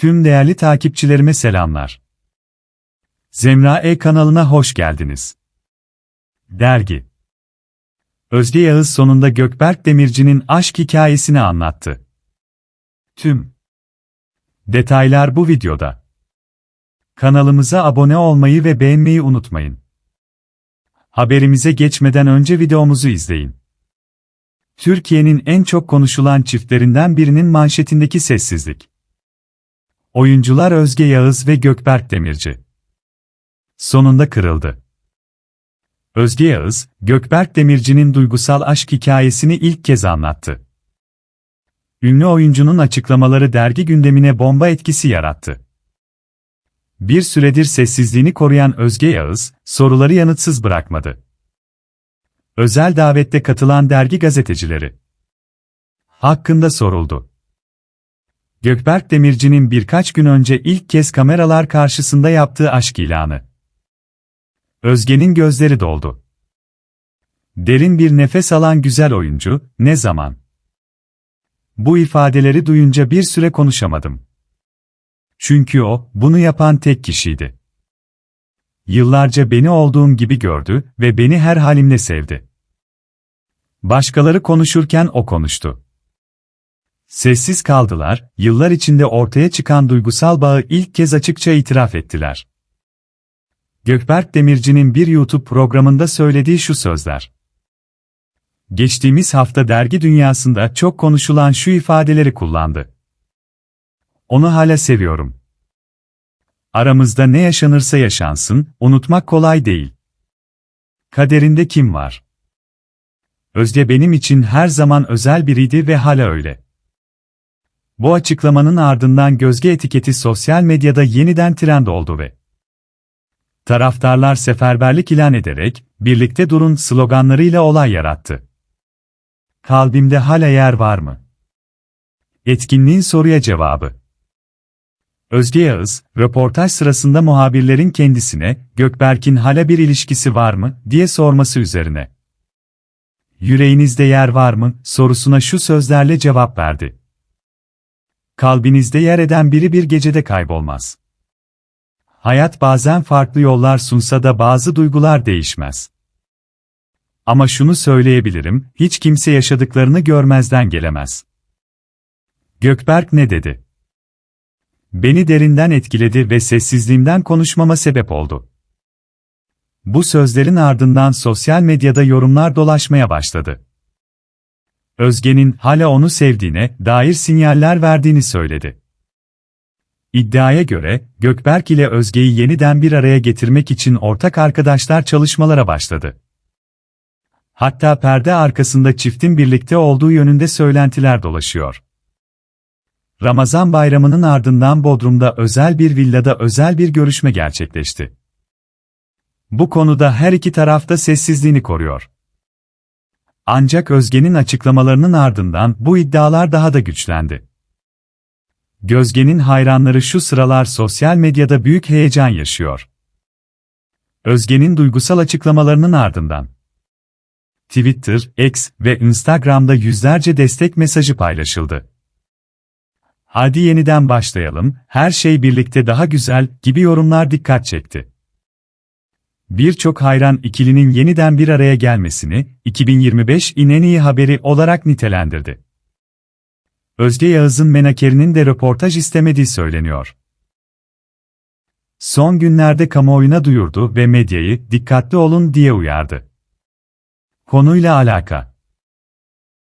Tüm değerli takipçilerime selamlar. Zemra E kanalına hoş geldiniz. Dergi Özge Yağız sonunda Gökberk Demirci'nin aşk hikayesini anlattı. Tüm detaylar bu videoda. Kanalımıza abone olmayı ve beğenmeyi unutmayın. Haberimize geçmeden önce videomuzu izleyin. Türkiye'nin en çok konuşulan çiftlerinden birinin manşetindeki sessizlik. Oyuncular Özge Yağız ve Gökberk Demirci. Sonunda kırıldı. Özge Yağız, Gökberk Demirci'nin duygusal aşk hikayesini ilk kez anlattı. Ünlü oyuncunun açıklamaları dergi gündemine bomba etkisi yarattı. Bir süredir sessizliğini koruyan Özge Yağız, soruları yanıtsız bırakmadı. Özel davette katılan dergi gazetecileri hakkında soruldu. Gökberk Demirci'nin birkaç gün önce ilk kez kameralar karşısında yaptığı aşk ilanı. Özge'nin gözleri doldu. Derin bir nefes alan güzel oyuncu, ne zaman? Bu ifadeleri duyunca bir süre konuşamadım. Çünkü o, bunu yapan tek kişiydi. Yıllarca beni olduğum gibi gördü ve beni her halimle sevdi. Başkaları konuşurken o konuştu. Sessiz kaldılar, yıllar içinde ortaya çıkan duygusal bağı ilk kez açıkça itiraf ettiler. Gökberk Demirci'nin bir YouTube programında söylediği şu sözler. Geçtiğimiz hafta dergi dünyasında çok konuşulan şu ifadeleri kullandı. Onu hala seviyorum. Aramızda ne yaşanırsa yaşansın, unutmak kolay değil. Kaderinde kim var? Özge benim için her zaman özel biriydi ve hala öyle. Bu açıklamanın ardından gözge etiketi sosyal medyada yeniden trend oldu ve taraftarlar seferberlik ilan ederek, birlikte durun sloganlarıyla olay yarattı. Kalbimde hala yer var mı? Etkinliğin soruya cevabı. Özge Yağız, röportaj sırasında muhabirlerin kendisine, Gökberk'in hala bir ilişkisi var mı, diye sorması üzerine. Yüreğinizde yer var mı, sorusuna şu sözlerle cevap verdi. Kalbinizde yer eden biri bir gecede kaybolmaz. Hayat bazen farklı yollar sunsa da bazı duygular değişmez. Ama şunu söyleyebilirim, hiç kimse yaşadıklarını görmezden gelemez. Gökberk ne dedi? Beni derinden etkiledi ve sessizliğimden konuşmama sebep oldu. Bu sözlerin ardından sosyal medyada yorumlar dolaşmaya başladı. Özge'nin hala onu sevdiğine dair sinyaller verdiğini söyledi. İddiaya göre, Gökberk ile Özge'yi yeniden bir araya getirmek için ortak arkadaşlar çalışmalara başladı. Hatta perde arkasında çiftin birlikte olduğu yönünde söylentiler dolaşıyor. Ramazan bayramının ardından Bodrum'da özel bir villada özel bir görüşme gerçekleşti. Bu konuda her iki taraf da sessizliğini koruyor. Ancak Özge'nin açıklamalarının ardından bu iddialar daha da güçlendi. Gözge'nin hayranları şu sıralar sosyal medyada büyük heyecan yaşıyor. Özge'nin duygusal açıklamalarının ardından Twitter, X ve Instagram'da yüzlerce destek mesajı paylaşıldı. Hadi yeniden başlayalım, her şey birlikte daha güzel gibi yorumlar dikkat çekti. Birçok hayran ikilinin yeniden bir araya gelmesini 2025 in haberi olarak nitelendirdi. Özge Yağız'ın menakerinin de röportaj istemediği söyleniyor. Son günlerde kamuoyuna duyurdu ve medyayı dikkatli olun diye uyardı. Konuyla alaka